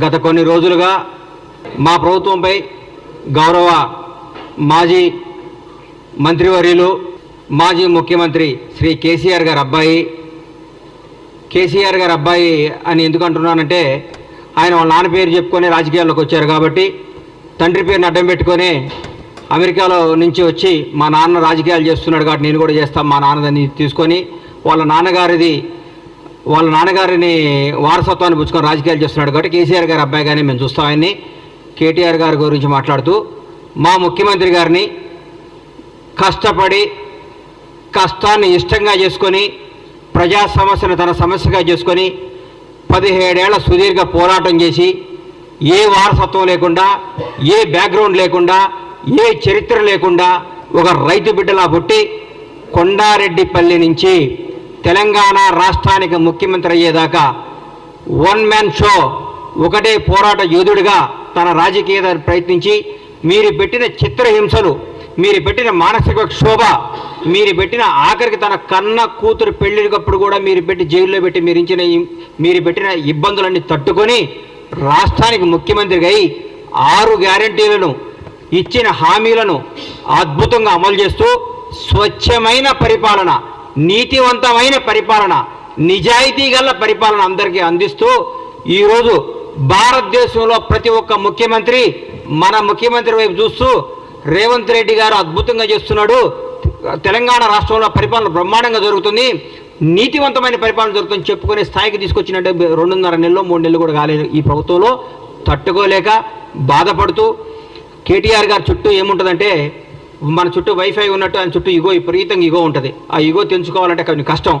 గత కొన్ని రోజులుగా మా ప్రభుత్వంపై గౌరవ మాజీ మంత్రివర్యులు మాజీ ముఖ్యమంత్రి శ్రీ కేసీఆర్ గారి అబ్బాయి. కేసీఆర్ గారి అబ్బాయి అని ఎందుకు అంటున్నానంటే ఆయన వాళ్ళ నాన్న పేరు చెప్పుకొని రాజకీయాల్లోకి వచ్చారు కాబట్టి తండ్రి పేరుని అడ్డం పెట్టుకొని అమెరికాలో నుంచి వచ్చి మా నాన్న రాజకీయాలు చేస్తున్నాడు కాబట్టి నేను కూడా చేస్తాను మా నాన్నదని తీసుకొని వాళ్ళ నాన్నగారిది వాళ్ళ నాన్నగారిని వారసత్వాన్ని పుచ్చుకొని రాజకీయాలు చేస్తున్నాడు కాబట్టి కేసీఆర్ గారి అబ్బాయి కానీ మేము చూస్తాం ఆయన్ని. కేటీఆర్ గారి గురించి మాట్లాడుతూ మా ముఖ్యమంత్రి గారిని కష్టపడి కష్టాన్ని ఇష్టంగా చేసుకొని ప్రజా సమస్యను తన సమస్యగా చేసుకొని పదిహేడేళ్ళ సుదీర్ఘ పోరాటం చేసి ఏ వారసత్వం లేకుండా ఏ బ్యాక్గ్రౌండ్ లేకుండా ఏ చరిత్ర లేకుండా ఒక రైతు బిడ్డలా పుట్టి కొండారెడ్డిపల్లి నుంచి తెలంగాణ రాష్ట్రానికి ముఖ్యమంత్రి అయ్యేదాకా వన్ మ్యాన్ షో ఒకటే పోరాట యోధుడిగా తన రాజకీయ ప్రయత్నించి మీరు పెట్టిన చిత్రహింసలు మీరు పెట్టిన మానసిక క్షోభ మీరు పెట్టిన ఆఖరికి తన కన్న కూతురు పెళ్ళికప్పుడు కూడా మీరు పెట్టి జైల్లో పెట్టి మీరు ఇచ్చిన మీరు పెట్టిన ఇబ్బందులన్నీ తట్టుకొని రాష్ట్రానికి ముఖ్యమంత్రిగా అయి ఆరు గ్యారంటీలను ఇచ్చిన హామీలను అద్భుతంగా అమలు చేస్తూ స్వచ్ఛమైన పరిపాలన నీతివంతమైన పరిపాలన నిజాయితీ గల పరిపాలన అందరికీ అందిస్తూ ఈరోజు భారతదేశంలో ప్రతి ఒక్క ముఖ్యమంత్రి మన ముఖ్యమంత్రి వైపు చూస్తూ రేవంత్ రెడ్డి గారు అద్భుతంగా చేస్తున్నాడు. తెలంగాణ రాష్ట్రంలో పరిపాలన బ్రహ్మాండంగా జరుగుతుంది. నీతివంతమైన పరిపాలన జరుగుతుంది చెప్పుకునే స్థాయికి తీసుకొచ్చినట్టు రెండున్నర నెలలో మూడు నెలలు కూడా కాలేదు ఈ ప్రభుత్వంలో. తట్టుకోలేక బాధపడుతూ కేటీఆర్ గారు చుట్టూ ఏముంటుందంటే మన చుట్టూ వైఫై ఉన్నట్టు ఆయన చుట్టూ ఇగో విపరీతంగా ఇగో ఉంటుంది. ఆ ఇగో తెంచుకోవాలంటే కొంచెం కష్టం.